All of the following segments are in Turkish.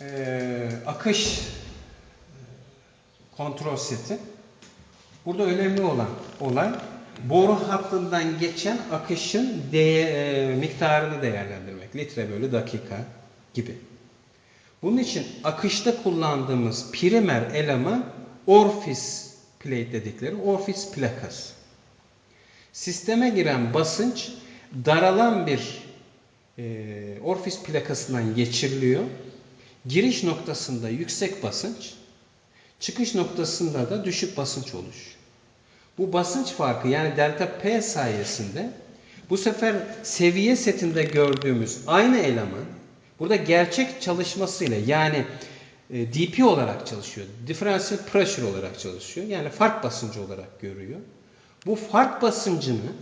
e, akış kontrol seti. Burada önemli olan olay boru hattından geçen akışın değe, e, miktarını değerlendirmek. Litre bölü dakika gibi. Bunun için akışta kullandığımız primer eleman orfis plate dedikleri orfis plakası. Sisteme giren basınç daralan bir e, orfis plakasından geçiriliyor. Giriş noktasında yüksek basınç, çıkış noktasında da düşük basınç oluşuyor. Bu basınç farkı yani delta P sayesinde bu sefer seviye setinde gördüğümüz aynı eleman burada gerçek çalışmasıyla yani e, DP olarak çalışıyor. Differential pressure olarak çalışıyor. Yani fark basıncı olarak görüyor. Bu fark basıncını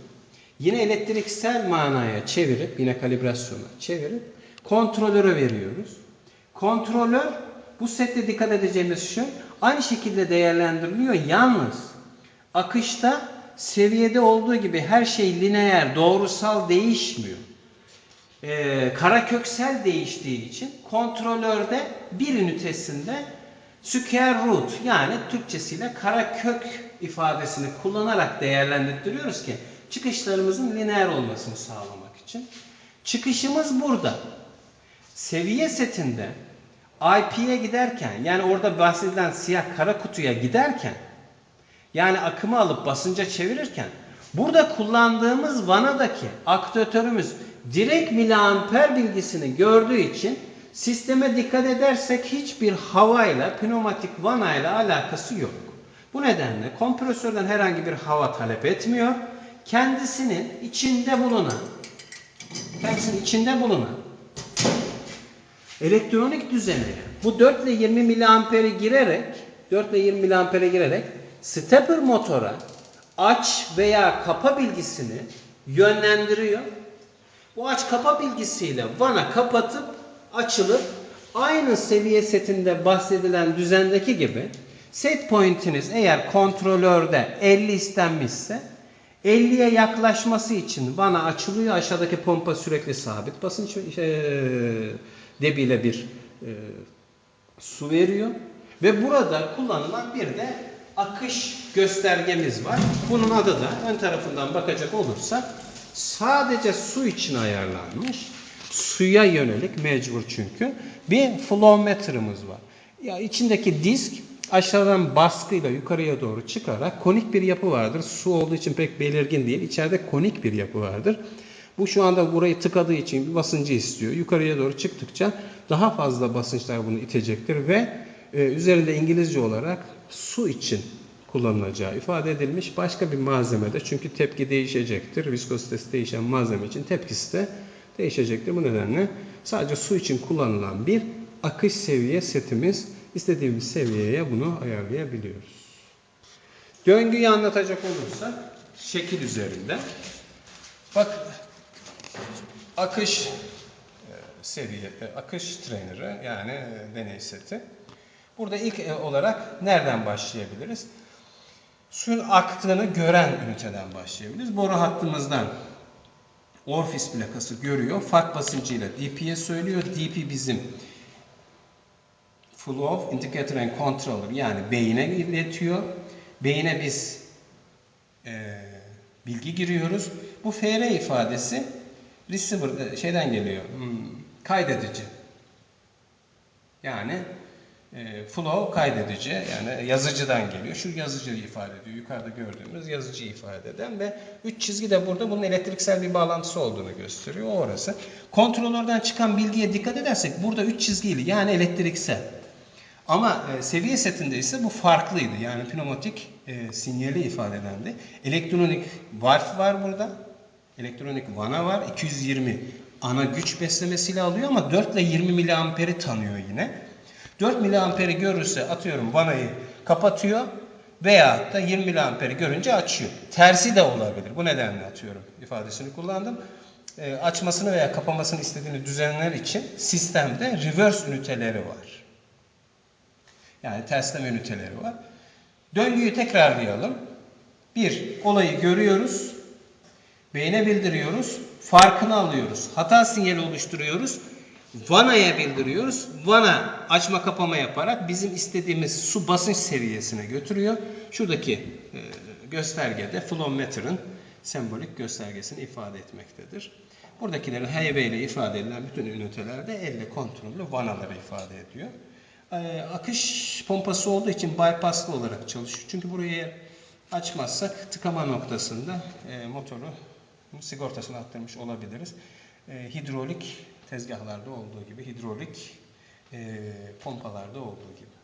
yine elektriksel manaya çevirip yine kalibrasyona çevirip kontrolöre veriyoruz. Kontrolör bu sette dikkat edeceğimiz şey aynı şekilde değerlendiriliyor. Yalnız akışta seviyede olduğu gibi her şey lineer, doğrusal değişmiyor. Ee, karaköksel değiştiği için kontrolörde bir ünitesinde square root yani Türkçesiyle karakök ifadesini kullanarak değerlendiriyoruz ki çıkışlarımızın lineer olmasını sağlamak için. Çıkışımız burada. Seviye setinde IP'ye giderken yani orada bahsedilen siyah kara kutuya giderken yani akımı alıp basınca çevirirken burada kullandığımız vanadaki aktüatörümüz direkt miliamper bilgisini gördüğü için sisteme dikkat edersek hiçbir havayla pneumatik vanayla alakası yok. Bu nedenle kompresörden herhangi bir hava talep etmiyor. Kendisinin içinde bulunan kendisinin içinde bulunan elektronik düzeneye bu 4 ile 20 miliamperi girerek 4 ile 20 miliampere girerek stepper motora aç veya kapa bilgisini yönlendiriyor. Bu aç kapa bilgisiyle vana kapatıp açılıp aynı seviye setinde bahsedilen düzendeki gibi set point'iniz eğer kontrolörde 50 istenmişse 50'ye yaklaşması için vana açılıyor. Aşağıdaki pompa sürekli sabit basınç e, debiyle bir e, su veriyor. Ve burada kullanılan bir de akış göstergemiz var. Bunun adı da ön tarafından bakacak olursak sadece su için ayarlanmış. Suya yönelik mecbur çünkü. Bir flow meter'ımız var. Ya içindeki disk aşağıdan baskıyla yukarıya doğru çıkarak konik bir yapı vardır. Su olduğu için pek belirgin değil. İçeride konik bir yapı vardır. Bu şu anda burayı tıkadığı için bir basıncı istiyor. Yukarıya doğru çıktıkça daha fazla basınçlar bunu itecektir ve e, üzerinde İngilizce olarak su için kullanılacağı ifade edilmiş başka bir malzemede çünkü tepki değişecektir. Viskozitesi değişen malzeme için tepkisi de değişecektir. Bu nedenle sadece su için kullanılan bir akış seviye setimiz istediğimiz seviyeye bunu ayarlayabiliyoruz. Döngüyü anlatacak olursak şekil üzerinde bak akış e, seviye e, akış traineri yani e, deney seti. Burada ilk olarak nereden başlayabiliriz? Suyun aktığını gören üniteden başlayabiliriz. Boru hattımızdan Orfis plakası görüyor. Fark basıncıyla DP'ye söylüyor. DP bizim Flow Indicator and Controller yani beyine iletiyor. Beyine biz e, bilgi giriyoruz. Bu FR ifadesi receiver e, şeyden geliyor. Hmm, kaydedici. Yani e, flow kaydedici yani yazıcıdan geliyor. Şu yazıcıyı ifade ediyor. Yukarıda gördüğümüz yazıcıyı ifade eden ve üç çizgi de burada bunun elektriksel bir bağlantısı olduğunu gösteriyor. O orası. Kontrolörden çıkan bilgiye dikkat edersek burada üç çizgili yani elektriksel. Ama e, seviye setinde ise bu farklıydı. Yani pneumatik sinyali ifade edendi. Elektronik valve var burada. Elektronik vana var. 220 ana güç beslemesiyle alıyor ama 4 ile 20 miliamperi tanıyor yine. 4 miliamperi görürse atıyorum vanayı kapatıyor veya da 20 miliamperi görünce açıyor. Tersi de olabilir. Bu nedenle atıyorum ifadesini kullandım. E, açmasını veya kapamasını istediğiniz düzenler için sistemde reverse üniteleri var. Yani tersleme üniteleri var. Döngüyü tekrarlayalım. Bir, olayı görüyoruz. Beyne bildiriyoruz. Farkını alıyoruz. Hata sinyali oluşturuyoruz. Vana'ya bildiriyoruz. Vana açma kapama yaparak bizim istediğimiz su basınç seviyesine götürüyor. Şuradaki e, göstergede flow meter'ın sembolik göstergesini ifade etmektedir. Buradakilerin HV ile ifade edilen bütün ünitelerde elle kontrollü vanaları ifade ediyor. E, akış pompası olduğu için bypasslı olarak çalışıyor. Çünkü burayı açmazsak tıkama noktasında e, motoru sigortasını attırmış olabiliriz. E, hidrolik tezgahlarda olduğu gibi, hidrolik e, pompalarda olduğu gibi.